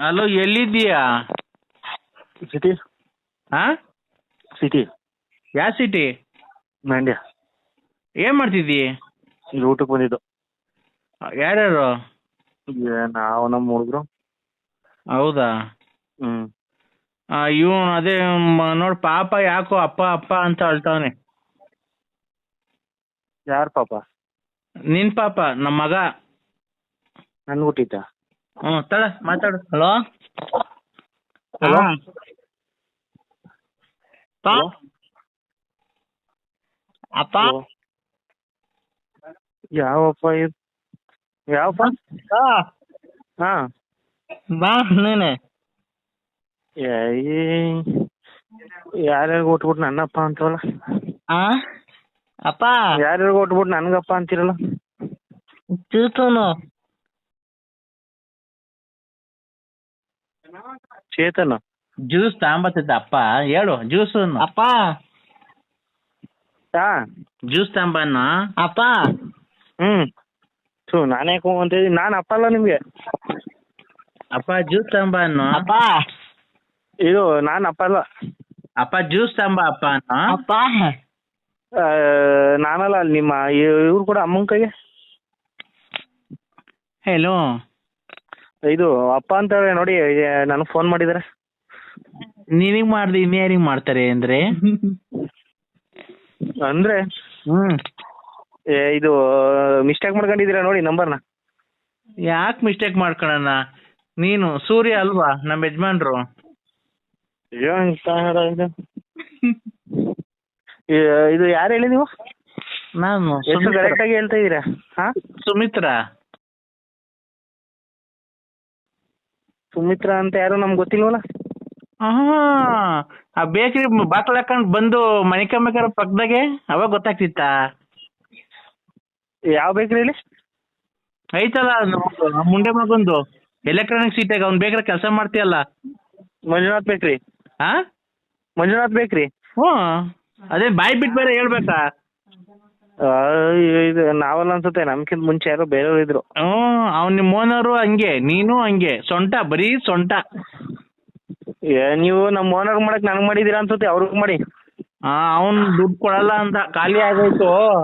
Hello ಎಲ್ಲಿದ್ದೀಯಾ? City ಹಾ? City ಯಾವ ಸಿಟಿ ಮಂಡ್ಯ ಏನ್ ಮಾಡ್ತಿದ್ದಿ? ಇಲ್ಲಿ ಊಟಕ್ಕೆ ಬಂದಿದ್ದು. ಯಾರ್ಯಾರು? ನಾವು ನಮ್ಮ ಹುಡುಗರು. ಹೌದಾ? ಹ್ಮ್. ಇವನು ಅದೇ ನೋಡಿ ನೋಡ್ ಪಾಪ ಯಾಕೋ ಅಪ್ಪ ಅಪ್ಪ ಅಂತ ಅಳ್ತಾವನೆ. ಯಾರು ಪಾಪ? ನಿನ್ ಪಾಪ ನಮ್ಮ ಮಗ. ನನ್ ಹುಟ್ಟಿದ್ದ. ಹ್ಞೂ ತಡ ಮಾತಾಡು. ಹಲೋ? ಹಲೋ? ಅಪ್ಪ? ಯಾವಪ್ಪ ಇದು? ಯಾವಪ್ಪ? ಹಾ. ಬಾ ನೀನೆ. ಯಾರ್ಯಾರಿಗೆ ಕೊಟ್ಬಿಟ್ಟು ನನ್ನಪ್ಪ ಅಂತವಲ್ಲ? ಆ? ಅಪ್ಪ? ಯಾರ್ಯಾರಿಗೆ ಕೊಟ್ಬಿಟ್ಟು ನನ್ಗಪ್ಪ ಅಂತಿರಲ್ಲ? ಚೂತುನು. ಚೇತನ್. ಜ್ಯೂಸ್ ತಗೊಂಬತ್ತಿದ್ದ ಅಪ್ಪ ಹೇಳು ಜ್ಯೂಸ್ ಅಪ್ಪ. ಹಾ. ಜ್ಯೂಸ್ ತಗೊಂಬನ್ನ ಅಪ್ಪ. ಹ್ಮ್. ಸು ನಾನೇ ಅಂತ ನಾನು ಅಪ್ಪ ಅಲ್ಲ ನಿಮ್ಗೆ? ಅಪ್ಪ ಜ್ಯೂಸ್ ತಗೊಂಬನ್ನು ಅಪ್ಪ. ಇದು ನಾನು ಅಪ್ಪ ಅಲ್ಲ. ಅಪ್ಪ ಜ್ಯೂಸ್ ತಗೊಂಬ ಅಪ್ಪ ಅನ್ನು ಅಪ್ಪ. ಆ, ನಾನಲ್ಲ ಅಲ್ಲಿ ನಿಮ್ಮ ಇವ್ರು ಕೂಡ ಅಮ್ಮನ ಕೈಗೆ? ಹೇಳು ಇದು ಅಪ್ಪ ಅಂತ ನೋಡಿ ನನಗೆ ಫೋನ್ ಮಾಡಿದಾರೆ. ನಿನಗ್ ಮಾಡ್ದೆ ಇನ್ಯಾರಿಗ್ ಮಾಡ್ತಾರೆ ಅಂದ್ರೆ? ಅಂದ್ರೆ? ಹ್ಮ್. ಏ, ಇದು ಮಿಸ್ಟೇಕ್ ಮಾಡ್ಕೊಂಡಿದ್ದೀರಾ ನೋಡಿ ನಂಬರ್ನ ಯಾಕೆ ಮಿಸ್ಟೇಕ್ ಮಾಡ್ಕೊಳಣ ನೀನು ಸೂರ್ಯ ಅಲ್ವಾ ನಮ್ಮ ಯಜಮಾನ್ರು? ಇದು ಯಾರು ಹೇಳಿ ನೀವು? ನಾನು. ಕರೆಕ್ಟ್ ಆಗಿ ಹೇಳ್ತಾ ಇದ್ದೀರಾ? ಹಾ? ಸುಮಿತ್ರಾ. ಸುಮಿತ್ರಾ ಅಂತ ಯಾರು ನಮ್ಗೆ ಗೊತ್ತಿಲ್ವಲ್ಲ? ಆಹಾ, ಆ ಬೇಕ್ರಿ ಬಾಕ್ಲ ಹಾಕೊಂಡ್ ಬಂದು ಮಣಿಕಂಬೇಕಾರ ಪಕ್ಕದಾಗೆ ಅವಾಗ ಗೊತ್ತಾಗ್ತಿತ್ತಾ? ಯಾವ ಬೇಕ್ರಿ ಇಲ್ಲಿ ಐತಲ್ಲ ನಮ್ದು, ಆ ಮುಂಡೆ ಮಗೊಂದು. ಎಲೆಕ್ಟ್ರಾನಿಕ್ ಸೀಟಾಗ ಅವ್ನ್ ಬೇಕಾದ್ರೆ ಕೆಲಸ ಮಾಡ್ತೀಯಲ್ಲ? ಮಂಜುನಾಥ್ ಬೇಕ್ರಿ. ಹಾ ಮಂಜುನಾಥ್ ಬೇಕ್ರಿ. ಹ್ಞೂ ಅದೇ ಬಾಯ್ ಬಿಟ್ ಬೇರೆ ಹೇಳ್ಬೇಕಾ? ಆ, ಇದು ನಾವಲ್ಲ ಅನ್ಸುತ್ತೆ ನಮ್ಕಿಂತ ಮುಂಚೆ ಯಾರೋ ಬೇರೆಯವ್ರು ಇದ್ರು. ಹ್ಞೂ ಅವ್ನ್ ನಿಮ್ಮ ಓನರು ಹಂಗೆ ನೀನು ಹಂಗೆ ಸೊಂಟ ಬರೀ ಸೊಂಟ. ಏ, ನೀವು ನಮ್ಮ ಓನರ್ ಮಾಡಕ್ ನನಗೆ ಮಾಡಿದೀರಾ ಅನ್ಸುತ್ತೆ ಅವ್ರಿಗೆ ಮಾಡಿ. ಆ ಅವ್ನ್ ದುಡ್ಡು ಕೊಡಲ್ಲ ಅಂತ ಖಾಲಿ ಆಗೋಯ್ತು.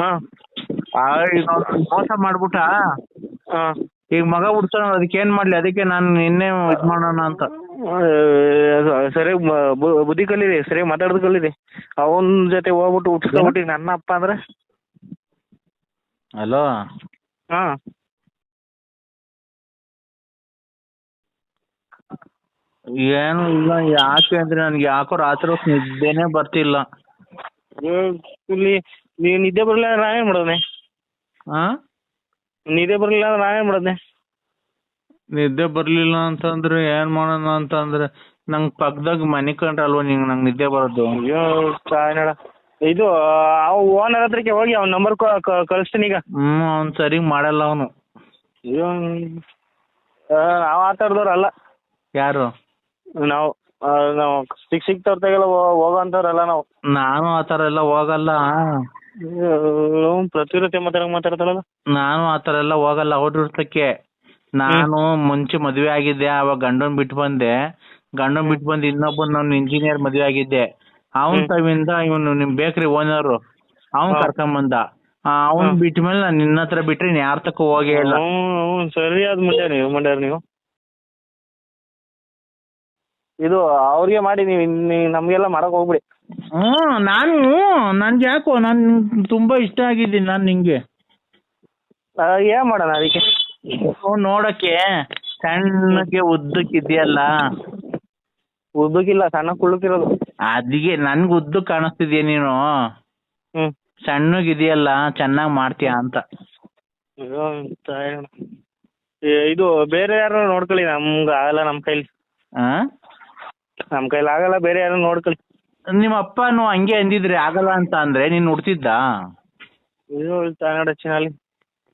ಹಾ. ಆ, ಈಗ ಅವ್ನ್ ಮೋಸ ಮಾಡ್ಬಿಟ್ಟ. ಹಾ. ಈಗ ಮಗ ಹುಡ್ತಾನ ಅದಕ್ಕೆ ಏನ್ ಮಾಡ್ಲಿ ಅದಕ್ಕೆ ನಾನು ನಿನ್ನೆ ಇದ್ ಮಾಡೋಣ ಅಂತ. ಸರಿಯಾಗಿ ಬುದ್ಧಿ ಕಲೀರಿ ಸರಿಯಾಗಿ ಮಾತಾಡೋದು ಕಲೀರಿ. ಅವನ ಜೊತೆ ಹೋಗ್ಬಿಟ್ಟು ಹುಟ್ಟಿಸ್ಕೊಬಿಟ್ಟು ನನ್ನ ಅಪ್ಪ ಅಂದ್ರೆ? ಹಲೋ? ಹಾ. ಏನು ಇಲ್ಲ ಯಾಕೆ ಅಂದ್ರೆ ನನ್ಗೆ ಯಾಕೋ ರಾತ್ರಿ ಹೊತ್ತು ನಿದ್ದೆನೇ ಬರ್ತಿಲ್ಲ. ನೀವು ನಿದ್ದೆ ಬರಲಿಲ್ಲ ಅಂದ್ರೆ ನಾವೇನು ಹಾ ನಿದ್ದೆ ಬರಲಿಲ್ಲ ಅಂದ್ರೆ ಏನು ಮಾಡೋದೆ ನಿದ್ದೆ ಬರ್ಲಿಲ್ಲ ಅಂತಂದ್ರೆ ಏನ್ ಮಾಡೋಣ ಅಂತಂದ್ರೆ ನಂಗ್ ಪಕ್ಕದಾಗ ಮನೆ ಕಂಡ್ರಲ್ವ ನಿಂಗ್ ನಂಗ್ ನಿದ್ದೆ ಬರೋದು. ಅಯ್ಯೋ ಇದು ಆ ಓನರ್ ಹತ್ರಕ್ಕೆ ಹೋಗಿ ಅವ್ನ ನಂಬರ್ ಕಳಿಸ್ತೀನಿ ಈಗ. ಹ್ಮ್ ಅವ್ನ್ ಸರಿ ಮಾಡಲ್ಲ ಅವನು. ಅಯ್ಯೋ ಆ, ನಾವು ಆ ಥರದವ್ರು ಅಲ್ಲ. ಯಾರು? ನಾವು ನಾವ್ ಸಿಕ್ ಸಿಕ್ ಸಿಕ್ತವ್ರತೆಗೆಲ್ಲ ಹೋಗೋ ಅಂಥವ್ರಲ್ಲ ನಾವು. ನಾನು ಆ ತರ ಎಲ್ಲ ಹೋಗಲ್ಲ. ಅಯ್ಯೋ, ಪ್ರತಿರತೆ ಮಾತಾಡಂಗ್ ಮಾತಾಡ್ತಾರಲ್ಲ ನಾನು ಆ ತರ ಎಲ್ಲ ಹೋಗಲ್ಲ ಔಟ್ರಕ್ಕೆ ನಾನು ಮುಂಚೆ ಮದುವೆ ಆಗಿದ್ದೆ ಅವಾಗ ಗಂಡನ್ ಬಿಟ್ಟು ಬಂದೆ. ಗಂಡನ್ ಬಿಟ್ಟು ಬಂದು ಇನ್ನೊಬ್ಬನ್ ನಾನು ಇಂಜಿನಿಯರ್ ಮದುವೆ ಆಗಿದ್ದೆ. ಅವನ್ ತವಿಂದ ಇವನು ನಿಮ್ ಬೇಕರಿ ಓನರ್ ಅವನ್ ಕರ್ಕೊಂಡ್ ಬಂದ ಅವನ್. ಬಿಟ್ಟ ಮೇಲೆ ನಾನು ನಿನ್ನ ಹತ್ರ ಬಿಟ್ರೆ ಇನ್ ಯಾರ ತಕ್ಕ ಹೋಗೇ ಇಲ್ಲ. ಹ್ಞೂ ಸರಿಯಾದ ಮಂಡ್ಯ ನೀವು ಮಂಡ್ಯಾರ ನೀವು. ಇದು ಅವ್ರಿಗೆ ಮಾಡಿ ನೀವು ಇನ್ನು ನಮಗೆಲ್ಲ ಮಾಡಕ್ ಹೋಗ್ಬಿಡಿ. ಹ್ಮ್ ನಾನು ನನ್ಗೆ ಯಾಕೋ ನಾನ್ ತುಂಬಾ ಇಷ್ಟ ಆಗಿದ್ದೀನಿ ನಾನ್ ನಿಂಗೆ. ಆ, ಏನ್ ಮಾಡೋಣ ಅದಕ್ಕೆ? ಅವ್ನ್ ನೋಡಕ್ಕೆ ಸಣ್ಣಗೆ ಉದ್ದಕ್ಕಿದ್ಯಲ್ಲ? ಉದ್ದಕ್ಕಿಲ್ಲ ಸಣ್ಣ ಕುಳ್ಳಕ್ಕಿರೋದು. ಅದಿಗೆ ನನ್ಗೆ ಉದ್ದ ಕಾಣಿಸ್ತಿದ್ಯ ನೀನು? ಹ್ಮ್. ಸಣ್ಣಗಿದೆಯಲ್ಲ ಚೆನ್ನಾಗ್ ಮಾಡ್ತೀಯ ಅಂತ. ಅಯ್ಯೋ, ತಾಯಿ. ಏ, ಇದು ಬೇರೆ ಯಾರು ನೋಡ್ಕೊಳ್ಳಿ ನಮ್ಗೆ ಆಗಲ್ಲ ನಮ್ಮ ಕೈಲಿ. ಆ? ನಮ್ಮ ಕೈಲಿ ಆಗಲ್ಲ ಬೇರೆ ಯಾರು ನೋಡ್ಕೊಳ್ಳಿ. ನಿಮ್ಮ ಅಪ್ಪನು ಹಂಗೆ ಅಂದಿದ್ರೆ ಆಗಲ್ಲ ಅಂತ ಅಂದ್ರೆ ನೀನ್ ಹುಡ್ತಿದ್ದ? ಇದು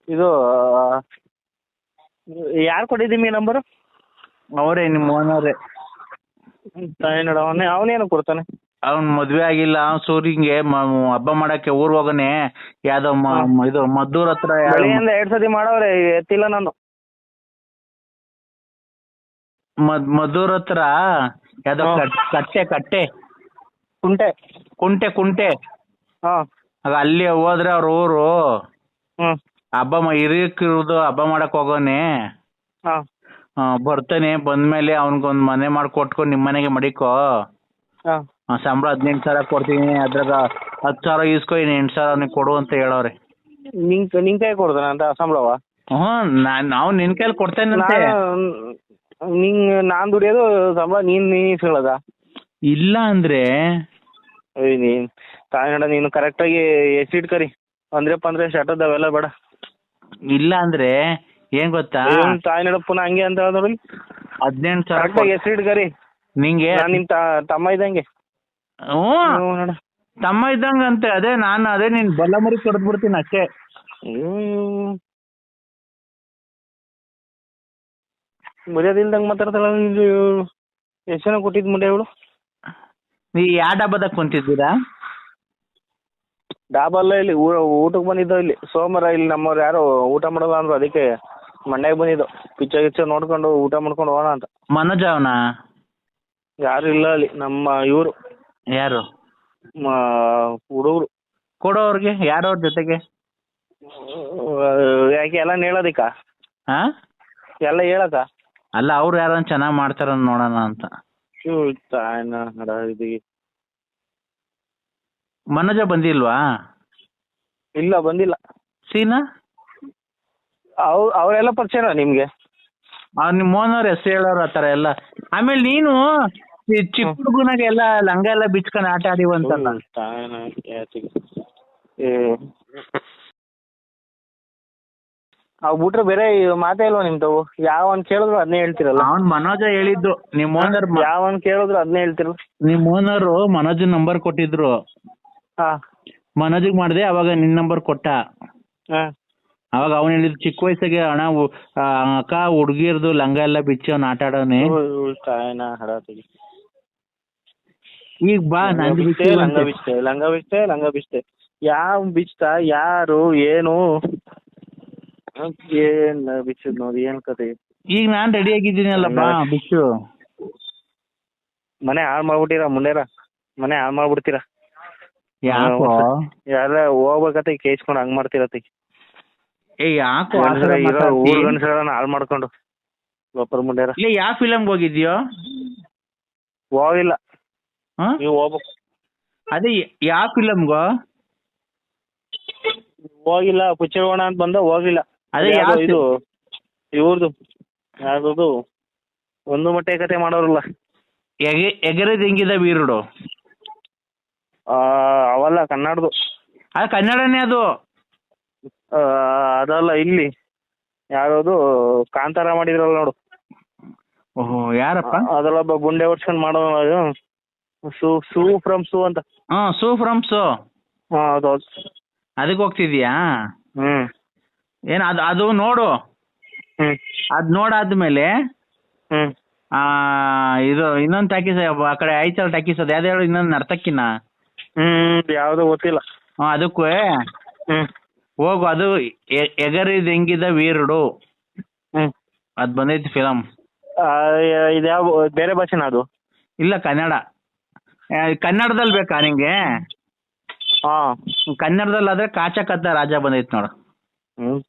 ಇದು ಯಾರು ಕೊಟ್ಟಿದ್ದೀನಿ ನಂಬರು ಅವರೇ ನಿಮ್ಮ ಓನರೇ ತಾಯ್ನಾಡ ಅವನೇ ಅವನೇನು ಕೊಡ್ತಾನೆ? ಅವನ್ ಮದ್ವೆ ಆಗಿಲ್ಲ ಸೂರಿಂಗೆ ಮ- ಹಬ್ಬ ಮಾಡಕ್ಕೆ ಊರ್ ಹೋಗನೆ ಯಾವ್ದೋ ಮ- ಇದು ಮದ್ದೂರ್ ಹತ್ರ ಯಾವ್ದೋ ಬೆಳಿಗ್ಗೆಯಿಂದ ಎರಡು ಸತಿ ಮಾಡವ್ರೆ ಎತ್ತಿಲ್ಲ ನಾನು. ಮದ್ ಮದ್ದೂರ್ ಹತ್ರ ಯಾವ್ದೋ ಹಾ. ಕಟ್- ಕಟ್ಟೆ ಕಟ್ಟೆ. ಕುಂಟೆ. ಕುಂಟೆ ಕುಂಟೆ. ಹಾಂ. ಆಗ ಅಲ್ಲಿ ಹೋದ್ರೆ ಅವ್ರ ಊರು. ಹ್ಞೂ ಹಬ್ಬ ಮ- ಹಿರಿಯಕ್ರದು ಹಬ್ಬ ಮಾಡಕ್ ಹೋಗೋನೆ. ಹಾ. ಆ, ಬರ್ತಾನೆ. ಬಂದ್ಮೇಲೆ ಅವ್ನಿಗೊಂದ್ ಮನೆ ಮಾಡ್ಕೊಟ್ಕೊಂಡು ನಿಮ್ಮ ಮನೆಗೆ ಮಡಿಕೋ. ಹಾಂ. ಆ, ಸಂಬಳ ಹದಿನೆಂಟು ಸಾವಿರ ಕೊಡ್ತೀನಿ. ಅದ್ರಾಗ ಹತ್ ಸಾವಿರ ಈಸ್ಕೊ ಇನ್ನು ಎಂಟು ಸಾವಿರ ಅವ್ನಿಗೆ ಕೊಡು ಅಂತ ಹೇಳವ್ರೆ. ನಿಂಗೆ ನಿನ್ ಕೈ ಕೊಡ್ತಾನೆ ಅಂತ ಸಂಬಳವ? ಹ್ಞೂ ನಾನ್ ನಾವು ನಿನ್ ಕೈಲಿ ಕೊಡ್ತೇನಂತೆ. ನಾನು ನಿಂಗೆ ನಾನು ದುಡಿಯೋದು ಸಂಬಳ ನೀನ್ ನೀನ್ ಇಸ್ಕೊಳ್ಳೋದ? ಇಲ್ಲ ಅಂದ್ರೆ? ಏಯ್ ನೀನು ತಾಯಿನಡ ನೀನು ಕರೆಕ್ಟಾಗಿ ಎಷ್ಟು ಇಟ್ಕರಿ? ಅಂದ್ರೆ ಪಂದ್ರೆ ಶಟದ್ ಅವೆಲ್ಲ ಬೇಡ. ಇಲ್ಲ ಅಂದ್ರೆ ಏನ್ ಗೊತ್ತಾ? ತಾಯಿ ತಾಯಿನಡ ಪುನಃ ಹಂಗೆ ಅಂತ ಹೇಳ್ದ ನೋಡಿ. ಹದಿನೆಂಟು ಸಾವಿರ ಎಷ್ಟು ಇಟ್ಕರಿ ನಿಂಗೆ? ನಾನು ನಿಮ್ಮ ತಮ್ಮ ಇದ್ದಂಗೆ. ಹ್ಞೂ. ಹ್ಞೂ ನೋಡ. ತಮ್ಮ ಇದ್ದಂಗಂತೆ ಅದೇ ನಾನು ಅದೇ ನಿನ್ ಬಲ್ಲಮರಿ ಮರಿ ಕಡ್ದು ಬಿಡ್ತೀನಿ ಅಷ್ಟೇ. ಮರ್ಯಾದಿಲ್ದಂಗೆ ಮಾತಾಡ್ತಾಳ ಇದು ಎಷ್ಟು ಜನ ಕೊಟ್ಟಿದ್ ಮುಂಡೆ ಇವಳು ನೀ ಯಾವ ಡಬ್ಬದಾಗ ಕುಂತಿದ್ದೀರಾ? ಡಾಬಲ್ಲ ಇಲ್ಲಿ ಊಟಕ್ಕೆ ಬಂದಿದ್ದೋ ಇಲ್ಲಿ. ಸೋಮವಾರ ಇಲ್ಲಿ ನಮ್ಮವ್ರು ಯಾರು ಊಟ ಮಾಡಲ್ಲ ಅಂದ್ರು ಅದಕ್ಕೆ ಮಂಡ್ಯಾಗ ಬಂದಿದ್ದು. ಪಿಚ್ಚ ಗಿಚ್ಚ ನೋಡ್ಕೊಂಡು ಊಟ ಮಾಡ್ಕೊಂಡು ಹೋಗೋಣ ಅಂತ. ಮನೋಜ್ ಅವನ? ಯಾರು ಇಲ್ಲ ಅಲ್ಲಿ ನಮ್ಮ ಇವರು. ಯಾರು? ಹುಡುಗರು. ಕೊಡೋರ್ಗೆ? ಯಾರು ಅವ್ರ ಜೊತೆಗೆ ಯಾಕೆ ಎಲ್ಲ ಹೇಳೋದಿಕ್ಕ? ಹಾ ಎಲ್ಲ ಹೇಳಕ್ಕ ಅಲ್ಲ ಅವ್ರು ಯಾರನ್ನ ಚೆನ್ನಾಗಿ ಮಾಡ್ತಾರ ನೋಡೋಣ ಅಂತ. ತಾಯ್ನ ಇದು ಮನೋಜ ಬಂದಿಲ್ವಾ? ಇಲ್ಲ ಬಂದಿಲ್ಲ. ಸೀನಾ? ಅವ್ರು ಅವರೆಲ್ಲ ಪರಿಚಯ ನಿಮ್ಗೆ? ಅವ್ರು ನಿಮ್ಮ ಮೋಹನ್ ಹೆಸರು ಹೇಳೋರು ಆತರ ಥರ ಎಲ್ಲ. ಆಮೇಲೆ ನೀನು ಈ ಚಿಕ್ಕ ಹುಡುಗನಾಗ ಎಲ್ಲ ಲಂಗ ಎಲ್ಲ ಬಿಚ್ಕೊಂಡು ಆಟ ಆಡಿವಂತ ಅವ್ ಬಿಟ್ರೆ ಬೇರೆ ಮಾತೇ ಇಲ್ವಾ ನಿಮ್ತವು ಯಾವನ್ ಕೇಳಿದ್ರು ಅದನ್ನೇ ಹೇಳ್ತಿರಲ್ಲ. ಅವ್ನ್ ಮನೋಜ ಹೇಳಿದ್ದು. ನಿಮ್ ಓನರ್ ಯಾವನ್ ಕೇಳಿದ್ರು ಅದನ್ನೇ ಹೇಳ್ತಿರಲ್ಲ. ನಿಮ್ ಓನರ್ ಮನೋಜ್ ನಂಬರ್ ಕೊಟ್ಟಿದ್ರು. ಹಾ ಮನೋಜಿಗೆ ಮಾಡಿದೆ ಅವಾಗ ನಿನ್ ನಂಬರ್ ಕೊಟ್ಟ. ಹಾ ಅವಾಗ ಅವನು ಹೇಳಿದ ಚಿಕ್ಕ ವಯಸ್ಸಿಗೆ ಅಣ್ಣ ಆ, ಅಕ್ಕ ಹುಡ್ಗಿರ್ದು ಲಂಗ ಎಲ್ಲ ಬಿಚ್ಚಿ ಅವ್ನು ಆಟ ಆಡೋನೆ. ಈಗ ಬಾ ನಂದು ಬಿಚ್ಚೆ ಲಂಗ ಬಿಚ್ಚೆ ಲಂಗ ಬಿಚ್ಚೆ ಲಂಗ ಬಿಚ್ಚೆ. ಯಾವ ಬಿಚ್ಚ ಯಾರು ಏನು? ಏನ್ ಬಿಚ್ಚದ್ ನೋಡಿ ಏನ್ ಕತೆ? ಈಗ ನಾನ್ ರೆಡಿ ಆಗಿದ್ದೀನಲ್ಲ ಬಾ ಬಿಚ್ಚು. ಮನೆ ಹಾಳ್ ಮಾಡ್ಬಿಟ್ಟಿರ ಮುಂಡೇರ ಮನೆ ಹಾಳ್ ಮಾಡ್ಬಿಡ್ತೀರ? ಯಾಕೋ? ಎಲ್ಲ ಹೋಗ್ಬೇಕತ್ತೆ ಕೇಸ್ಕೊಂಡು ಹಂಗ್ ಮಾಡ್ತಿರತ್ತೆ ಏ ಯಾಕೋ ಆ ಥರ ಇರೋ ಮಾತಾಡ್ತಿ? ಊರ್ ಗಂಡಸರನ್ನ ಹಾಳು ಮಾಡ್ಕೊಂಡು ಲೋಪರ್ ಮುಂಡೇರ. ಇಲ್ಲ ಯಾವ ಫಿಲಮ್ಗೆ ಹೋಗಿದ್ಯೋ? ಹೋಗಿಲ್ಲ. ನೀವು ಹೋಗ್ಬೇಕು. ಅದೇ ಯಾವ ಫಿಲಮ್ಗೋ? ಹೋಗಿಲ್ಲ ಪುಚ್ಚಗೋಣ ಅಂತ ಬಂದ ಹೋಗಿಲ್ಲ. ಅದೇ ಯಾವ ಇದು ಇವ್ರದು ಯಾವ್ದು ಒಂದು ಮೊಟ್ಟೆ ಕತೆ ಮಾಡೋರಲ್ಲ. ಎಗೆ ಎಗರದ್ ಹೆಂಗಿದೆ ವೀರುಡು ಆ, ಅವಲ್ಲ ಕನ್ನಡದು. ಅದು ಕನ್ನಡನೇ ಅದು? ಆ, ಅದಲ್ಲ ಇಲ್ಲಿ. ಯಾವ್ದು ಕಾಂತಾರ ಮಾಡಿದ್ರಲ್ಲ ನೋಡು. ಓಹೋ ಯಾರಪ್ಪ? ಒಬ್ಬ ಗುಂಡೆ ಹೊಡ್ಸ್ಕೊಂಡ್ ಮಾಡೋ ಅದು. ಸೂ ಸೂ ಫ್ರಮ್ ಸೂ ಅಂತ. ಹಾ ಸೂ ಫ್ರಮ್ ಸೂ. ಹಾ ಹೌದು ಅದಕ್ಕೆ ಹೋಗ್ತಿದ್ಯಾ ಹ್ಮ್. ಏನ್ ಅದು ಅದು ನೋಡು. ಹ್ಮ್. ಅದ್ ನೋಡಾದ್ಮೇಲೆ ಹ್ಮ್. ಆ ಇದು ಇನ್ನೊಂದು ಟಾಕೀಸ್ ಆ ಕಡೆ ಐತಲ್ ಟಾಕೀಸ್ ಅದು ಯಾವ್ದು ಹೇಳು ಇನ್ನೊಂದು ನರ್ತಕಿನ ಹ್ಞೂ ಯಾವುದೋ ಗೊತ್ತಿಲ್ಲ. ಹ್ಞೂ ಅದಕ್ಕೂ? ಹೋಗು ಅದು ಎ- ಎಗರಿದ್ ಹೆಂಗಿದ ವೀರುಡು. ಹ್ಞೂ ಅದ್ ಬಂದೈತಿ ಯಾವ ಬೇರೆ ಭಾಷೆನ ಅದು? ಇಲ್ಲ ಕನ್ನಡ. ಆ, ಕನ್ನಡದಲ್ಲಿ ಬೇಕಾ ನಿಂಗೆ? ಕನ್ನಡದಲ್ಲಿ ಕನ್ನಡದಲ್ಲಾದ್ರೆ ಕಾಚ ಕದ್ದ ರಾಜ ಬಂದೈತಿ ನೋಡು. ಹ್ಮ್.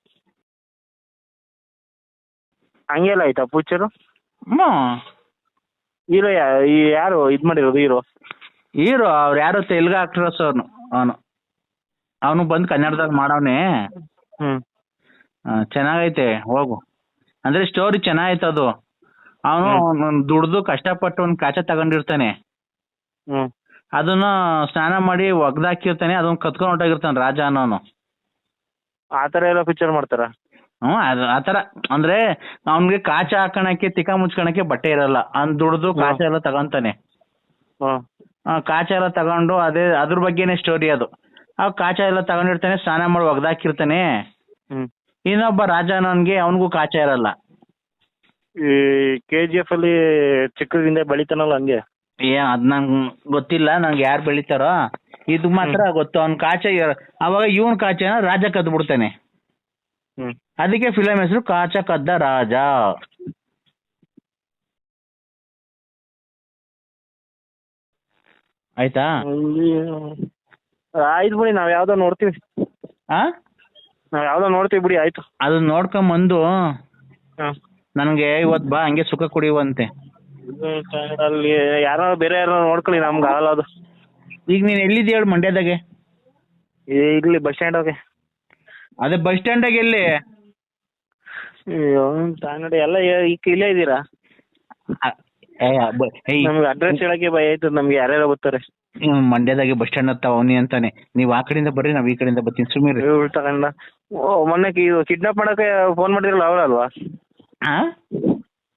ಹಂಗೆಲ್ಲ ಆಯ್ತಾ ಪೂಚರು ಹ್ಮ್. ಹೀರೋ ಯಾರು ಇದ್ ಮಾಡಿರೋದು ಹೀರೋ? ಹೀರೋ ಅವ್ರು ಯಾರು ತೆಲುಗು ಆಕ್ಟ್ರಸ್ ಅವನು ಅವನು. ಅವನು ಬಂದು ಕನ್ನಡದಾಗ ಮಾಡವನೆ. ಹ್ಮ್. ಚೆನ್ನಾಗೈತೆ ಹೋಗು. ಅಂದ್ರೆ ಸ್ಟೋರಿ ಚೆನ್ನಾಗೈತೆ ಅದು. ಅವನು ದುಡ್ದು ಕಷ್ಟಪಟ್ಟು ಒಂದು ಕಾಚ ತಗೊಂಡಿರ್ತಾನೆ. ಹ್ಮ್. ಅದನ್ನ ಸ್ನಾನ ಮಾಡಿ ಒಗ್ದಾಕಿರ್ತಾನೆ ಅದನ್ನ ಕತ್ಕೊಂಡ್ ಹೊಟ್ಟಾಗಿರ್ತಾನೆ ರಾಜ ಅನ್ನೋನು. ಆತರ ಎಲ್ಲ ಪಿಕ್ಚರ್ ಮಾಡ್ತಾರಾ? ಹ್ಮ್ ಆತರ ಅಂದ್ರೆ ಅವನಿಗೆ ಕಾಚ ಹಾಕೋಣಕ್ಕೆ ತಿಕ್ಕ ಮುಚ್ಕೊಳಕ್ಕೆ ಬಟ್ಟೆ ಇರಲ್ಲ. ಅವ್ನು ದುಡ್ದು ಕಾಚ ಎಲ್ಲ ತಗೊಂತಾನೆ. ಕಾಚ ಎಲ್ಲ ತಗೊಂಡು ಅದೇ ಅದ್ರ ಬಗ್ಗೆನೇ ಸ್ಟೋರಿ ಅದು. ಆ ಕಾಚ ಎಲ್ಲ ತಗೊಂಡಿರ್ತಾನೆ ಸ್ನಾನ ಮಾಡಿ ಒಗ್ದಾಕಿರ್ತಾನೆ. ಇನ್ನೊಬ್ಬ ರಾಜ ಅನ್ನೋನ್ಗೆ ಅವನಿಗೂ ಕಾಚ ಇರಲ್ಲ. ಈ ಕೆ ಜಿ ಎಫ್ ಅಲ್ಲಿ ಚಿಕ್ಕದಿಂದ ಬೆಳಿತಾನಲ್ಲ ಹಂಗೆ? ಏ ಅದ್ ನಂಗೆ ಗೊತ್ತಿಲ್ಲ ನಂಗೆ ಯಾರು ಬೆಳಿತಾರೋ. ಇದು ಮಾತ್ರ ಗೊತ್ತು ಅವ್ನ್ ಕಾಚ ಇರ- ಅವಾಗ ಇವನ್ ಕಾಚನ ರಾಜ ಕದ್ ಬಿಡ್ತಾನೆ ಅದಕ್ಕೆ ಫಿಲಂ ಹೆಸರು ಕಾಚ ಕದ್ದ ರಾಜ. ಆಯ್ತಾ? ಆಯ್ತು ಬಿಡಿ ನಾವು ಯಾವ್ದೋ ನೋಡ್ತೀವಿ. ಆ? ನಾವು ಯಾವ್ದೋ ನೋಡ್ತೀವಿ ಬಿಡಿ ಆಯ್ತು. ಅದನ್ನ ನೋಡ್ಕೊಂಬಂದು ನನಗೆ ಇವತ್ತು ಬಾ ಹಂಗೆ ಸುಖ ಕುಡಿಯುವಂತೆ ಅಲ್ಲಿ ಯಾರೋ ಬೇರೆ ಯಾರೋ ನೋಡ್ಕೊಳ್ಳಿ ನಮ್ಗೆ ಆಗಲ್ಲ ಅದು. ಈಗ ನೀನು ಎಲ್ಲಿದ್ದೀಯ ಹೇಳು ಮಂಡ್ಯದಾಗೆ? ಇಲ್ಲಿ ಬಸ್ ಸ್ಟ್ಯಾಂಡ್ ಹೋಗಿ. ಅದೇ ಬಸ್ ಸ್ಟ್ಯಾಂಡಾಗ ಎಲ್ಲಿ? ಅಯ್ಯೋ ತಾನಡಿ ಎಲ್ಲ ಈಗ ಇಲ್ಲೇ ಇದ್ದೀರಾ? ಏ, ಬ- ಏಯ್, ನಮ್ಗೆ ಅಡ್ರೆಸ್ ಹೇಳಕ್ಕೆ ಭಯ ಆಯ್ತು ನಮ್ಗೆ ಯಾರ್ಯಾರು ಬರ್ತಾರೆ? ಇವ್ನು ಮಂಡ್ಯದಾಗೆ ಬಸ್ ಸ್ಟ್ಯಾಂಡ್ ಹತ್ತ ಅವನಿ ಅಂತಾನೆ. ನೀವ್ ಆ ಕಡೆಯಿಂದ ಬರ್ರಿ ನಾವ್ ಈ ಕಡೆಯಿಂದ ಬರ್ತೀನಿ. ಸುಮ್ಮನೆ ಇವ್ರು ತಗೊಂಡ. ಓ ಮೊನ್ನೆ ಕಿಡ್ನಾಪ್ ಮಾಡಕ್ಕೆ ಫೋನ್ ಮಾಡಿದ್ರಲ್ಲ ಅವರಲ್ವಾ ಆ?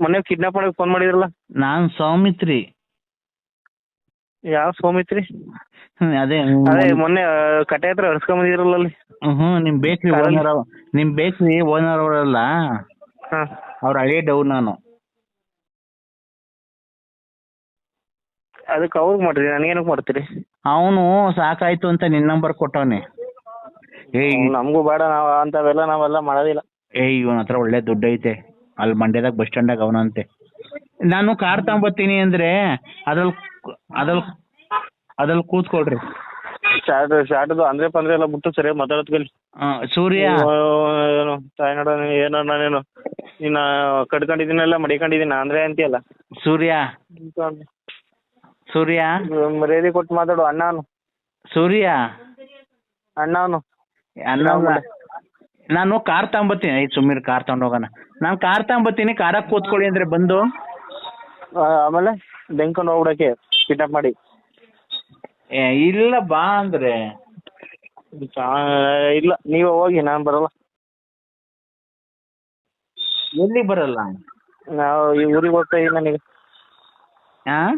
ಮೊನ್ನೆ ಕಿಡ್ನಾಪ್ ಮಾಡಕ್ಕೆ ಫೋನ್ ಮಾಡಿದ್ರಲ್ಲ? ನಾನ್ ಸೌಮಿತ್ರಿ. ಯಾವ ಸೌಮಿತ್ರಿ? ಹ್ಮ್, ಅದೇ ಅದೇ ಮೊನ್ನೆ ಆ, ಕಟ್ಟೆ ಹತ್ರ ಹರ್ಸ್ಕೊಂಡ್ ಬಂದಿದ್ರಲ್ಲ ಅಲ್ಲಿ ಹ್ಮ್ ನಿಮ್ ಬೇಕ್ರಿ ಓನರ್ ನಿಮ್ ಬೇಕ್ರಿ ಓನರ್ ಅವರಲ್ಲ? ಹಾ. ಅವ್ರ ಹಳೆ ಡೌನ್ ನಾನು. ಅದಕ್ಕೆ ಅವ್ರಿಗೆ ಮಾಡ್ರಿ ನನಗೇನಕ್ಕೆ ಮಾಡ್ತೀರಿ? ಅವನು ಸಾಕಾಯ್ತು ಅಂತ ನಿನ್ ನಂಬರ್ ಕೊಟ್ಟವನೆ. ಏ ನಮಗೂ ಬೇಡ ನಾವು ಅಂಥವೆಲ್ಲ ನಾವೆಲ್ಲ ಮಾಡೋದಿಲ್ಲ. ಏಯ್ ಇವನ ಹತ್ರ ಒಳ್ಳೆ ದುಡ್ಡು ಐತೆ. ಅಲ್ಲಿ ಮಂಡ್ಯದಾಗ ಬಸ್ ಸ್ಟ್ಯಾಂಡಾಗ ಅವನಂತೆ. ನಾನು ಕಾರ್ ತಗೊಂಬತ್ತೀನಿ ಅಂದ್ರೆ ಅದ್ರಲ್ಲಿ ಅದ್ರಲ್ಲಿ ಅದ್ರಲ್ಲಿ ಕೂತ್ಕೊಳ್ರಿ. ಶಾರ್ಟ್ ಶಾರ್ಟ್ದು ಅಂದ್ರೆ ಪಂದ್ರೆ ಎಲ್ಲ ಬಿಟ್ಟು ಸರಿಯಾಗಿ ಮಾತಾಡೋದ್ಕಲ್ಲಿ ಆ, ಸೂರ್ಯ. ಏನು ತಾಯಿನಾಡ ಏನೋ ನಾನೇನು ನಿನ್ನ ಕಟ್ಕೊಂಡಿದ್ದೀನಲ್ಲ ಮಡಿಕೊಂಡಿದ್ದೀನಿ ಅಂದ್ರೆ ಅಂತೀಯಲ್ಲ. ಸೂರ್ಯ. ಸೂರ್ಯ? ಮರ್ಯಾದೆ ಕೊಟ್ಟು ಮಾತಾಡು ಅಣ್ಣ ಅವನು ಸೂರ್ಯ ಅಣ್ಣ ಅವನು ನಾನು ಕಾರ್ ತಗೊಂಬತ್ತೀನಿ. ಐ ಸುಮ್ಮನೆ ಕಾರ್ ತಗೊಂಡ್ ಹೋಗೋಣ. ನಾನು ಕಾರ್ ತಗೊಂಬತ್ತೀನಿ ಕಾರಾಗ ಕೂತ್ಕೊಳ್ಳಿ ಅಂದ್ರೆ ಬಂದು. ಆಮೇಲೆ ಬೆಂಕೊಂಡು ಹೋಗ್ಬಿಡಕ್ಕೆ ಕಿಡ್ನಾಪ್ ಮಾಡಿ. ಏ, ಇಲ್ಲ ಬಾ ಅಂದ್ರೆ. ಆ, ಇಲ್ಲ ನೀವೇ ಹೋಗಿ ನಾನು ಬರಲ್ಲ. ಎಲ್ಲಿ ಬರಲ್ಲ? ನಾವು ಈ ಊರಿಗೆ ಹೋಗ್ತಾ ನನಗೆ. ಆ?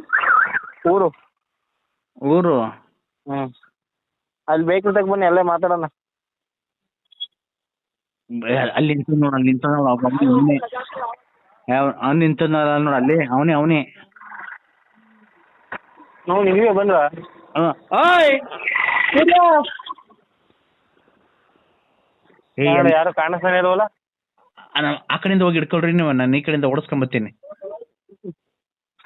ಊರು? ಊರು? ಹ್ಮ್. ಅಲ್ಲಿ ಬೇಕು ತಗ ಬನ್ನಿ ಅಲ್ಲೇ ಮಾತಾಡೋಣ. ಬ- ಅಲ್ಲಿ ನಿಂತ ನೋಡ ಅಲ್ಲಿ ನಿಂತ ನೋಡು ಅವನೇ. ಅವ್ನು ನಿಂತ ನೋಡು ಅಲ್ಲಿ ಅವನೇ ಅವನೇ. ನಾವು ನೀವೇ ಬಂದ್ರ? ಓಯ್! ಏಯ್, ಯಾರು ಕಾಣಿಸ್ತಾನೆ ಇಲ್ವಲ್ಲ? ಆ, ನಾನ್ ಆ ಕಡೆಯಿಂದ ಹೋಗಿ ಹಿಡ್ಕೊಳ್ರಿ ನೀವು ನಾನು ಈ ಕಡೆಯಿಂದ ಓಡಿಸ್ಕೊಂಬತ್ತೀನಿ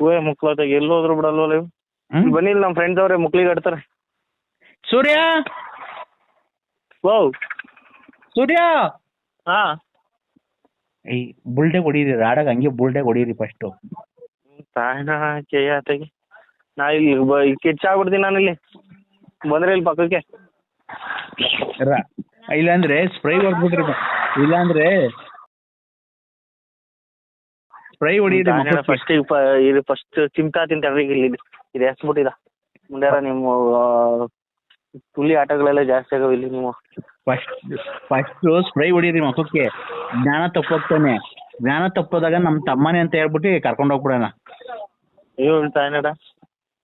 ಹೂವೇ ಮುಕ್ಲತ್ತಾಗ ಎಲ್ಲೋದ್ರು ಬಿಡಲ್ವಲ್ಲ ಇವ್ ಹ್ಮ್? ಬನ್ನಿ ಇಲ್ಲಿ ನಮ್ಮ ಫ್ರೆಂಡ್ಸ್ ಅವ್ರೆ ಮುಕ್ಲಿ ಆಡ್ತಾರೆ. ಸೂರ್ಯ? ಓ ಸೂರ್ಯ? ಹಾ. ಈ ಬುಲ್ಡೆ ಹೊಡೀರಿ ರಾಡಾಗ ಹಂಗೆ ಬುಲ್ಡೆ ಹೊಡೀರಿ ಫಸ್ಟ್ ತಾಯಿನ ಕೇಯ ಆತಗೆ. ನಾ ಇಲ್ಲಿ ಬ ಕಿಚ್ಚಾಗ್ಬಿಡ್ತೀನಿ ನಾನು ಇಲ್ಲಿ. ಬಂದ್ರೆ ಇಲ್ಲಿ ಪಕ್ಕಕ್ಕೆ. ಇಲ್ಲಾಂದ್ರೆ ಸ್ಪ್ರೈ ಹೊಡ್ಬಿಟ್ರಿ ಇಲ್ಲಾಂದ್ರೆ ಸ್ಪ್ರೈ ಹೊಡಿಯಿರಿ. ಫಸ್ಟ್ ಇದು ಫಸ್ಟ್ ಚಿಮ್ತಾ ತಿಂತಾರ್ರಿ ಇಲ್ಲಿ. ಇದು ಹಚ್ಬಿಟ್ಟಿದ ಮುಂದಾರ ನಿಮ್ಮ ಹುಲಿ ಆಟಗಳೆಲ್ಲ ಜಾಸ್ತಿ ಆಗವೆ ಇಲ್ಲಿ ನೀವು ಫಸ್ಟ್ ಫಸ್ಟ್ ಸ್ಪ್ರೈ ಹೊಡೀರಿ ಮಕ್ಕಕ್ಕೆ ಜ್ಞಾನ ತಪ್ಪೋಗ್ತಾನೆ. ಜ್ಞಾನ ತಪ್ಪೋದಾಗ ನಮ್ಮ ತಮ್ಮನೆ ಅಂತ ಹೇಳ್ಬಿಟ್ಟು ಕರ್ಕೊಂಡು ಹೋಗ್ಬಿಡೋಣ. ಅಯ್ಯೋ ತಾಯಿನಡ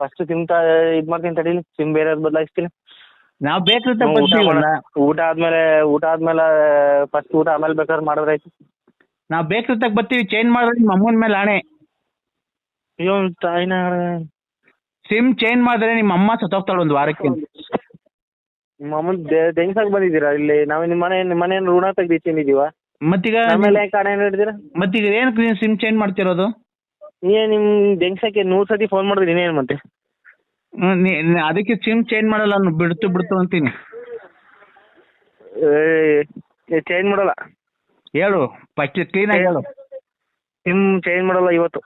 ಫಸ್ಟ್ ತಿಂತ ಇದ್ ಮಾಡ್ತೀನಿ ತಡೀಲಿ ಸಿಮ್ ಬೇರೆ ಬದಲಾಯಿಸ್ತೀನಿ. ನಾವು ಬೇಕು ಊಟ ಆದ್ಮೇಲೆ ಊಟ ಆದ್ಮೇಲೆ ಫಸ್ಟ್ ಊಟ ಆಮೇಲೆ ಬೇಕಾದ್ರೆ ಮಾಡಿದ್ರೆ ಆಯ್ತು. ನಾವು ಬೇಕ್ರಿ ತಕ್ಕ ಬರ್ತೀವಿ ಚೇಂಜ್ ಮಾಡಿದ್ರೆ ನಿಮ್ಮ ಅಮ್ಮನ ಮೇಲೆ ಆಣೆ. ಅಯ್ಯೋ ತಾಯಿನ ಸಿಮ್ ಚೇಂಜ್ ಮಾಡಿದ್ರೆ ನಿಮ್ಮ ಅಮ್ಮ ಸತ್ತೋಗ್ತಾಳೆ ಒಂದು ವಾರಕ್ಕೆ ನಿಮ್ಮ ಅಮ್ಮನ್ ದೆಂಗ್ಸಾಗ್ ಬಂದಿದ್ದೀರಾ ಇಲ್ಲಿ? ನಾವು ನಿಮ್ಮ ಮನೆ ನಿಮ್ಮ ಮನೆ ಋಣ ತೆಗ್ದು ತಿಂದಿದೀವ ಮತ್ತೀಗ ಆಮೇಲೆ ಕಾರಣ ಏನು ಹಿಡಿದಿರಾ ಮತ್ತೀಗ ಏನಕ್ಕೆ ನೀವು ಸಿಮ್ ಚೇಂಜ್ ಮಾಡ್ತಿರೋದು? ನೀ ನಿಮ್ ದೆಂಗ್ಸಕ್ಕೆ ನೂರು ಸತಿ ಫೋನ್ ಮಾಡಿದ್ರೆ ಇನ್ನೇನು ಮತ್ತೆ? ಹ್ಮ್, ನೀ- ನೀ- ಅದಕ್ಕೆ ಸಿಮ್ ಚೇಂಜ್ ಮಾಡಲ್ಲ ನಾನು ಬಿಡ್ತು ಬಿಡ್ತು ಅಂತೀನಿ. ಚೇಂಜ್ ಮಾಡಲ್ಲ. ಹೇಳು ಫಸ್ಟ್ ಆಗಿ ಹೇಳು. ಸಿಮ್ ಚೇಂಜ್ ಮಾಡಲ್ಲ ಇವತ್ತು.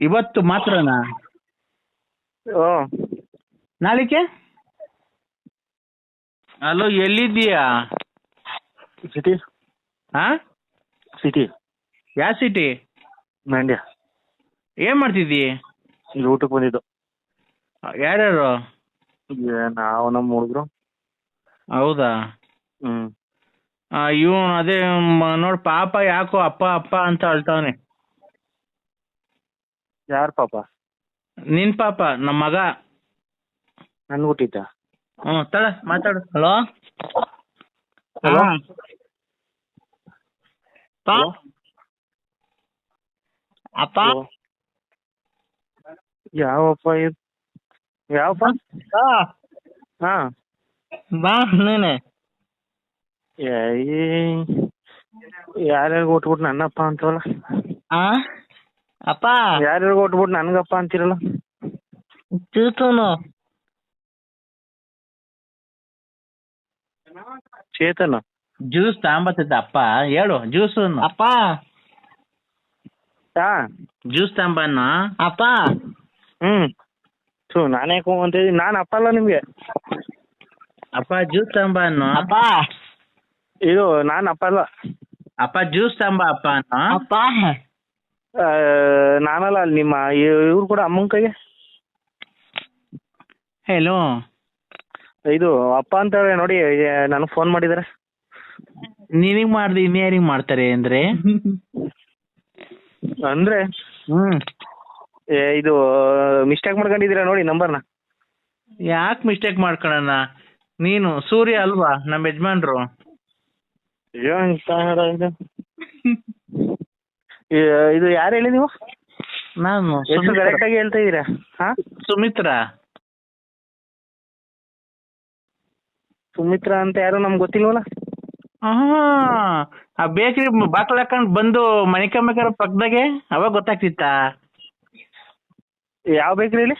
ಇವತ್ತು ಮಾತ್ರನಾ? ಓ ನಾಳಿಕೆ? ಹಲೋ ಎಲ್ಲಿದ್ದೀಯಾ? ಸಿಟಿ ಹಾ ಸಿಟಿ ಯಾವ ಸಿಟಿ ಮಂಡ್ಯ ಏನ್ ಮಾಡ್ತಿದ್ದೀ? ಇಲ್ಲಿ ಊಟಕ್ಕೆ ಬಂದಿದ್ದು. ಯಾರ್ಯಾರು? ಏ, ನಾವು ನಮ್ಮ ಹುಡುಗರು. ಹೌದಾ? ಹ್ಞೂ ಇವನು ಅದೇ ನೋಡ್ ಪಾಪ ಯಾಕೋ ಅಪ್ಪ ಅಪ್ಪ ಅಂತ ಅಳ್ತಾವನೆ. ಯಾರ್ ಪಾಪ? ನಿನ್ ಪಾಪ ನಮ್ಮ ಮಗ. ನನ್ ಹುಟ್ಟಿದ್ದ. ಹ್ಮ್ ತಳ ಮಾತಾಡು. ಹಲೋ? ಹಲೋ? ಅಪ್ಪ? ಯಾವಪ್ಪ ಯಾವಪ್ಪ? ಹಾ. ಬಾ ನೀನೆ. ಯಾರ್ಯಾರಿಗೆ ಉಟ್ಬಿಟ್ಟು ನನ್ನಪ್ಪ ಅಂತವಲ್ಲ? ಆ? ಅಪ್ಪ? ಯಾರ್ಯಾರಿಗೆ ಕೊಟ್ಬಿಟ್ಟು ನನ್ಗಪ್ಪ ಅಂತೀರಲ್ಲ? ಚೇತನು. ಚೇತನ. ಜ್ಯೂಸ್ ತಗೊಂಬತ್ತಿದ್ದ ಅಪ್ಪ ಹೇಳು ಜ್ಯೂಸ್ ಅಪ್ಪ. ಹಾ ಜ್ಯೂಸ್ ತಾಂಬನ್ನ? ಅಪ್ಪ. ಹ್ಮ್. ಸು ನಾನೇ ಇದ್ದೀನಿ ನಾನು ಅಪ್ಪ ಅಲ್ಲ ನಿಮ್ಗೆ. ಅಪ್ಪ ಜ್ಯೂಸ್ ತಗೊಂಬನ್ನು ಅಪ್ಪ. ಇದು ನಾನು ಅಪ್ಪ ಅಲ್ಲ. ಅಪ್ಪ ಜ್ಯೂಸ್ ತಂಬ ಅಪ್ಪ ಅನ್ನೋ? ಅಪ್ಪ. ಆ, ನಾನಲ್ಲ ಅಲ್ಲಿ ನಿಮ್ಮ ಇವ್ರು ಕೂಡ ಅಮ್ಮನ ಕೈಗೆ. ಹೇಳು ಇದು ಅಪ್ಪ ಅಂತ ನೋಡಿ ನನಗೆ ಫೋನ್ ಮಾಡಿದ್ದಾರೆ ನಿನಗ್ ಮಾಡ್ದೆ ಇನ್ಯಾರಿಂಗ್ ಮಾಡ್ತಾರೆ ಅಂದ್ರೆ? ಅಂದ್ರೆ? ಹ್ಮ್. ಏ, ಇದು ಮಿಸ್ಟೇಕ್ ಮಾಡ್ಕೊಂಡಿದ್ದೀರಾ ನೋಡಿ ನಂಬರ್ನ. ಯಾಕೆ ಮಿಸ್ಟೇಕ್ ಮಾಡ್ಕೊಳಣ ನೀನು ಸೂರ್ಯ ಅಲ್ವಾ ನಮ್ಮ ಯಜಮಾನ್ರು? ಅಯ್ಯೋ ಹಾಡ ಇದು. ಯಾರ್ ಇದು ಯಾರು ಹೇಳಿ ನೀವು? ನಾನು ಎಷ್ಟು. ಕರೆಕ್ಟ್ ಆಗಿ ಹೇಳ್ತಾ ಇದ್ದೀರಾ? ಹಾ? ಸುಮಿತ್ರ. ಸುಮಿತ್ರಾ ಅಂತ ಯಾರು ನಮ್ಗೆ ಗೊತ್ತಿಲ್ವಲ್ಲ? ಆ ಆ ಬೇಕ್ರಿ ಬಾಕ್ಲ ಹಾಕೊಂಡ್ ಬಂದು ಮಣಿಕಂಬೇಕಾರ ಪಕ್ಕದಾಗೆ ಅವಾಗ ಗೊತ್ತಾಗ್ತಿತ್ತ? ಯಾವ ಹೇಳಿ?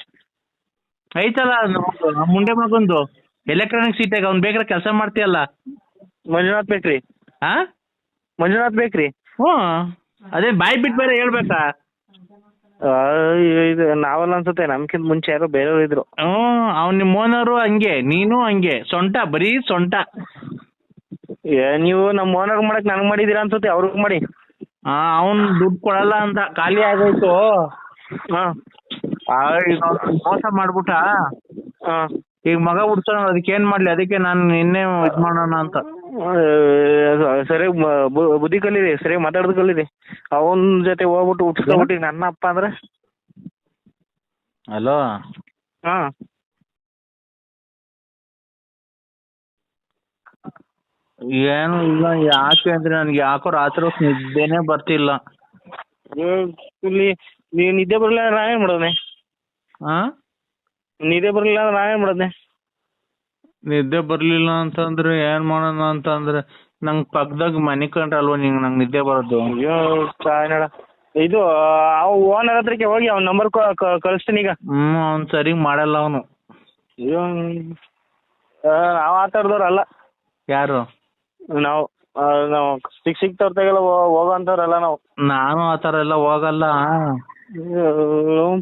ಐತಲ್ಲ ನಮ್ಮ ಮುಂಡೆ ಮಗಂದು ಎಲೆಕ್ಟ್ರಾನಿಕ್ ಸೀಟಾಗ ಅವ್ನ್ ಬೇಕಾದ್ರೆ ಕೆಲಸ ಮಾಡ್ತೀಯಲ್ಲ. ಮಂಜುನಾಥ್ ಬೇಕ್ರಿ. ಆ? ಮಂಜುನಾಥ್ ಬೇಕ್ರಿ? ಹ್ಞೂ. ಅದೇ ಬಾಯಿ ಬಿಟ್ಟು ಬೇರೆ ಹೇಳ್ಬೇಕಾ? ಆ, ಇದು ನಾವಲ್ಲ ಅನ್ಸುತ್ತೆ ನಮ್ಕಿಂತ ಮುಂಚೆ ಯಾರೋ ಬೇರೆಯವ್ರು ಇದ್ರು. ಹ್ಞೂ ಅವ್ನ್ ನಿಮ್ಮ ಓನರು ಹಂಗೆ ನೀನು ಹಂಗೆ ಸೊಂಟ ಬರೀ ಸೊಂಟ. ಏ, ನೀವು ನಮ್ಮ ಓನರ್ ಮಾಡಕ್ ನನಗೆ ಮಾಡಿದೀರಾ ಅನ್ಸುತ್ತೆ ಅವ್ರಿಗೆ ಮಾಡಿ. ಆ ಅವ್ನ್ ದುಡ್ಡು ಕೊಡಲ್ಲ ಅಂತ ಖಾಲಿ ಆಗೋಯ್ತು. ಹಾ. ಆ, ಈಗ ಅವ್ನ್ ಮೋಸ ಮಾಡ್ಬಿಟ್ಟ ಹಾ. ಈಗ ಮಗ ಹುಡ್ಸೋಣ ಅದಕ್ಕೆ ಏನ್ ಮಾಡ್ಲಿ ಅದಕ್ಕೆ ನಾನು ನಿನ್ನೆ ಇದ್ ಮಾಡೋಣ ಅಂತ. ಸರಿ ಬುದ್ಧಿ ಕಲೀರಿ ಸರಿ ಮಾತಾಡೋದು ಕಲೀರಿ. ಅವನ ಜೊತೆ ಹೋಗ್ಬಿಟ್ಟು ಉಟ್ಸ್ಕೊಬಿಟ್ಟು ನನ್ನ ಅಪ್ಪ ಅಂದ್ರೆ? ಹಲೋ? ಹಾ. ಏನು ಇಲ್ಲ ಯಾಕೆ ಅಂದ್ರೆ ನನ್ಗೆ ಯಾಕೋ ರಾತ್ರಿ ಹೊತ್ತು ನಿದ್ದೆನೆ ಬರ್ತಿಲ್ಲ. ನೀವು ನಿದ್ದೆ ಬರಲಿಲ್ಲ ಅಂದ್ರೆ ನಾವೇನು ಮಾಡೋನೆ ಹಾ ನಿದ್ದೆ ಬರಲಿಲ್ಲ ಅಂದ್ರೆ ಏನು ಮಾಡೋನೆ ನಿದ್ದೆ ಬರ್ಲಿಲ್ಲ ಅಂತಂದ್ರೆ ಏನ್ ಮಾಡೋಣ ಅಂತಂದ್ರೆ ನಂಗ್ ಪಕ್ಕದಾಗ ಮನೆ ಕಂಡ್ರಲ್ವಾ ನಿಂಗ್ ನಂಗ್ ನಿದ್ದೆ ಬರೋದು? ಅಯ್ಯೋ ತಾಯ್ನಾಡ. ಇದು ಅವ ಓನರ್ ಹತ್ರಕ್ಕೆ ಹೋಗಿ ಅವ್ನ ನಂಬರ್ ಕಳಿಸ್ತೀನಿ ಈಗ. ಹ್ಮ್ ಅವ್ನ್ ಸರಿ ಮಾಡಲ್ಲ ಅವನು. ಅಯ್ಯೋ ನಾವು ಆಟಾಡ್ದವ್ರು ಅಲ್ಲ. ಯಾರು? ನಾವು ನಾವ್ ಸಿಕ್ ಸಿಕ್ತವ್ರತೆಗೆಲ್ಲ ಹೋಗೋ ಅಂಥವ್ರಲ್ಲ ನಾವು. ನಾನು ಆತರ ಎಲ್ಲ ಹೋಗಲ್ಲ.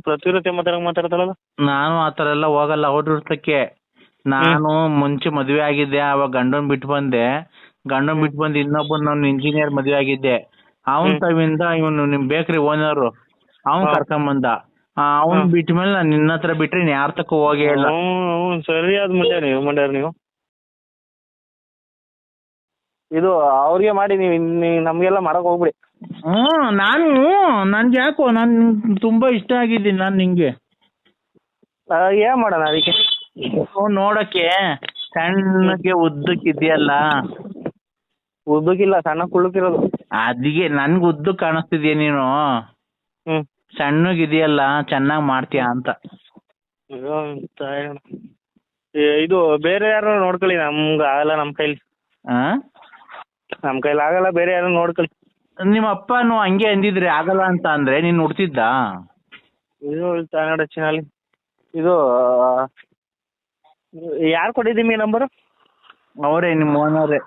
ಪ್ರತಿರತೆ ಮಾತಾಡಂಗ್ ಮಾತಾಡ್ತಾರಲ್ಲ ನಾನು ಆತರ ಎಲ್ಲ ಹೋಗಲ್ಲ ಹುಡುಗರ್ತಕ್ಕೆ ನಾನು ಮುಂಚೆ ಮದುವೆ ಆಗಿದ್ದೆ ಅವಾಗ ಗಂಡನ್ ಬಿಟ್ಟು ಬಂದೆ. ಗಂಡನ್ ಬಿಟ್ಟು ಬಂದು ಇನ್ನೊಬ್ಬನ್ ನಾನು ಇಂಜಿನಿಯರ್ ಮದುವೆ ಆಗಿದ್ದೆ. ಅವನ್ ತವಿಂದ ಇವನು ನಿಮ್ ಬೇಕ್ರಿ ಓನರ್ ಅವನ್ ಹಾ. ಕರ್ಕೊಂಡ್ ಬಂದ. ಅವನ್. ಬಿಟ್ಟ ಮೇಲೆ ನಾನು ನಿನ್ನ ಹತ್ರ ಬಿಟ್ರೆ ಇನ್ ಯಾರ ತಕ್ಕ ಹೋಗೇ ಇಲ್ಲ. ಹ್ಞೂ ಸರಿಯಾದ ಮಂಡ್ಯ ನೀವು ಮಂಡ್ಯರ್ ನೀವು. ಇದು ಅವ್ರಿಗೆ ಮಾಡಿ ನೀವು ನಮಗೆಲ್ಲ ಮಾಡಕ್ ಹೋಗ್ಬಿಡಿ. ಹ್ಮ್ ನಾನು ನನ್ಗೆ ಯಾಕೋ ನಾನ್ ತುಂಬಾ ಇಷ್ಟ ಆಗಿದ್ದೀನಿ ನಾನ್ ನಿಂಗೆ. ಏನ್ ಮಾಡೋಣ ಅದಕ್ಕೆ? ನೋಡಕ್ಕೆ ಸಣ್ಣಗೆ ಉದ್ದಕ್ಕೆ ಇದೆಯಲ್ಲ ಉದ್ದಕ್ಕಿಲ್ಲ ಸಣ್ಣ ಕುಳ್ಳಕ್ಕಿರೋದು. ಅದಿಗೆ ನನ್ಗೆ ಉದ್ದಕ್ ಕಾಣಿಸ್ತಿದ್ಯ ನೀನು? ಸಣ್ಣಗೆ ಸಣ್ಣಗಿದೆಯಲ್ಲ ಚೆನ್ನಾಗಿ ಮಾಡ್ತೀಯ ಅಂತ. ಅಯ್ಯೋ, ತಾಯಿ. ಏ, ಇದು ಬೇರೆ ಯಾರು ನೋಡ್ಕೊಳ್ಳಿ ನಮ್ಗೆ ಆಗಲ್ಲ ನಮ್ಮ ಕೈಲಿ. ಆ? ನಮ್ಮ ಕೈಲಿ ಆಗಲ್ಲ ಬೇರೆ ಯಾರು ನೋಡ್ಕೊಳ್ಳಿ. ನಿಮ್ಮ ಅಪ್ಪನು ಹಂಗೆ ಅಂದಿದ್ರೆ ಆಗಲ್ಲ ಅಂತ ಅಂದ್ರೆ ನೀನ್ ಹುಡ್ತಿದ್ದ ಇದು ಚಿನಲ್ಲಿ ಇದು ಯಾರು ಕೊಟ್ಟಿದ್ದೀವಿ ನಂಬರು? ಅವರೇ ನಿಮ್ಮ ಓನರೇ.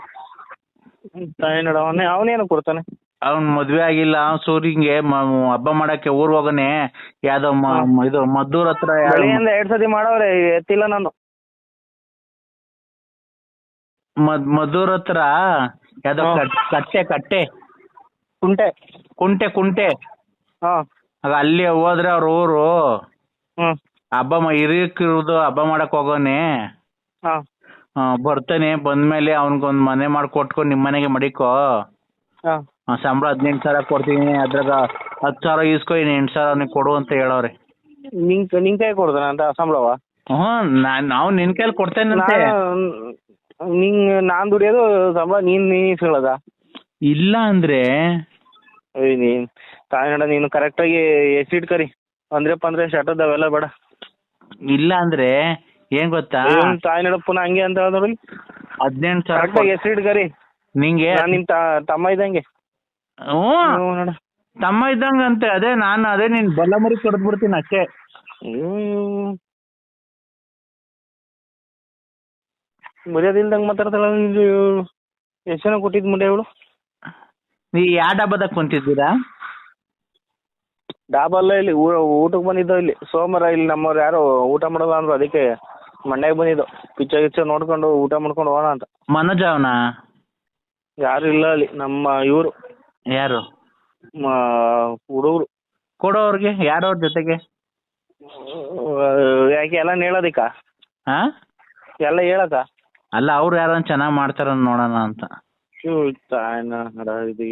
ಅವ್ನೆ ಅವನೇ ಅವನೇನು ಕೊಡ್ತಾನೆ? ಅವ್ನ್ ಮದ್ವೆ ಆಗಿಲ್ಲ ಅವ್ನ್ ಸೂರಿಂಗೆ ಮ- ಹಬ್ಬ ಮಾಡಕ್ಕೆ ಊರ್ ಹೋಗನೆ ಯಾವ್ದೋ ಮ- ಇದು ಮದ್ದೂರ್ ಹತ್ರ ಯಾವ್ದೋ ಬೆಳಿಗ್ಗೆಯಿಂದ ಎರಡು ಸತಿ ಮಾಡವ್ರೆ ಎತ್ತಿಲ್ಲ ನಾನು. ಮದ್ ಮದ್ದೂರ್ ಹತ್ರ ಯಾವ್ದೋ ಹಾ. ಕಟ್- ಕಟ್ಟೆ ಕಟ್ಟೆ. ಕುಂಟೆ. ಕುಂಟೆ ಕುಂಟೆ. ಹಾಂ. ಅಲ್ಲಿ ಹೋದ್ರೆ ಅವ್ರ ಊರು. ಹ್ಞೂ ಹಬ್ಬ ಹಿರಿಯಕ್ಕಿರೋದು ಹಬ್ಬ ಮಾಡಕ್ ಹೋಗೋನೆ. ಹಾ. ಆ, ಬರ್ತಾನೆ. ಬಂದ್ಮೇಲೆ ಅವ್ನಿಗೊಂದ್ ಮನೆ ಮಾಡ್ಕೊಟ್ಕೊಂಡು ನಿಮ್ ಮನೆಗೆ ಮಡಿಕೋ. ಹಾಂ. ಆ, ಸಂಬಳ ಹದಿನೆಂಟು ಸಾವಿರ ಕೊಡ್ತೀನಿ. ಅದ್ರಾಗ ಹತ್ತು ಸಾವಿರ ಈಸ್ಕೊ ಇನ್ನು ಎಂಟು ಸಾವಿರ ಅವ್ನಿಗೆ ಕೊಡು ಅಂತ ಹೇಳವ್ರೆ. ನಿನ್ ನಿನ್ ಕೈ ಕೊಡ್ತಾನ ಅಂತ ಸಂಬಳವ? ನಾನ್ ನಾವು ನಿನ್ ಕೈಲಿ ಕೊಡ್ತೇನಂತೆ. ನಾನು ನಿಂಗ್ ನಾನ್ ದುಡಿಯೋದು ಸಂಬಳ ನೀನ್ ನೀನ್ ಇಸ್ಕೊಳ್ಳೋದ? ಇಲ್ಲ ಅಂದ್ರೆ. ಏಯ್ ನೀನ್ ನೀನು ನೀನು ಕರೆಕ್ಟಾಗಿ ಎಷ್ಟು ಕರಿ ಅಂದ್ರೆ ಪಂದ್ರೆ ಶಟದ್ ಅವೆಲ್ಲ ಬೇಡ. ಇಲ್ಲ ಅಂದ್ರೆ ಏನ್ ಗೊತ್ತಾ? ಏನ್ ತಾಯ್ನಾಡ ಪುನಃ ಹಂಗೆ ಅಂತ ಹೇಳಿದ್ರಿ ಹದಿನೆಂಟು ಸಾವಿರ ಕರೆಕ್ಟಾಗಿ ಗರಿ ನಿಂಗೆ? ನಾನ್ ನಿಮ್ ತ- ತಮ್ಮ ಇದ್ದಂಗೆ. ಹ್ಮ್ ತಮ್ಮ ನೋಡ. ತಮ್ಮ ಇದ್ದಂಗಂತೆ ಅದೇ ನಾನು ಅದೇ ನಿನ್ ಬಲ್ಲಮರಿ ಕೊಡ್ದು ಬಿಡ್ತೀನಿ ಅಷ್ಟೇ. ಹ್ಮ್. ಮರ್ಯಾದೆ ಇಲ್ದಂಗೆ ಮಾತಾಡ್ತಾಳ ಎಷ್ಟು ಜನ ಕೊಟ್ಟಿದ್ ಮುಂಡೆ ಅವಳು ನೀ ಯಾವ ಡಬ್ಬದಾಗ ಕುಂತಿದ್ದೀರಾ? ಡಾಬಲ್ಲ ಇಲ್ಲಿ ಊಟಕ್ಕೆ ಬಂದಿದ್ದೋ ಇಲ್ಲಿ. ಸೋಮವಾರ ಇಲ್ಲಿ ನಮ್ಮವ್ರು ಯಾರು ಊಟ ಮಾಡಲ್ಲ ಅಂದ್ರು ಅದಕ್ಕೆ ಮಂಡ್ಯಾಗ ಬಂದಿದ್ದು. ಪಿಚ್ಚ ಗಿಚ್ಚ ನೋಡ್ಕೊಂಡು ಊಟ ಮಾಡ್ಕೊಂಡು ಹೋಗೋಣ ಅಂತ. ಮನೋಜ್ ಅವನ? ಯಾರು ಇಲ್ಲ ಅಲ್ಲಿ. ನಮ್ಮ ಇವರು. ಯಾರು? ಹುಡುಗರು. ಕೊಡೋರ್ಗೆ ಯಾರವ್ರ ಜೊತೆಗೆ? ಯಾಕೆ ಎಲ್ಲ ಹೇಳೋದಿಕ್ಕ? ಹಾ ಎಲ್ಲ ಹೇಳಕ ಅಲ್ಲ ಅವ್ರು ಯಾರು ಚೆನ್ನಾಗಿ ಮಾಡ್ತಾರ ನೋಡೋಣ ಅಂತ. ತಾಯನ ಹಡ ಇದು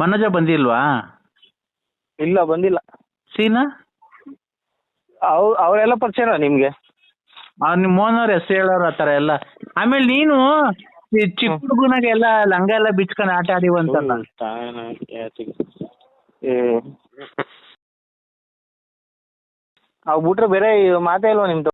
ಮನೋಜ ಬಂದಿಲ್ವಾ? ಇಲ್ಲ ಬಂದಿಲ್ಲ. ಸೀನಾ? ಅವ್ ಅವರೆಲ್ಲ ಪರಿಚಯ ನಿಮ್ಗೆ? ಅವ್ರು ನಿಮ್ಮ ಮೋಹನವ್ರ ಹೆಸರು ಹೇಳೋರು ಆ ಥರ ಎಲ್ಲ. ಆಮೇಲೆ ನೀನು ಈ ಚಿಕ್ಕ ಹುಡುಗನಾಗ ಎಲ್ಲ ಲಂಗ ಎಲ್ಲ ಬಿಚ್ಕೊಂಡು ಆಟ ಆಡಿವಂತಲ್ಲ ಅವ್ ಬಿಟ್ರೆ ಬೇರೆ ಮಾತೇ ಇಲ್ವಾ ನಿಮ್ದು?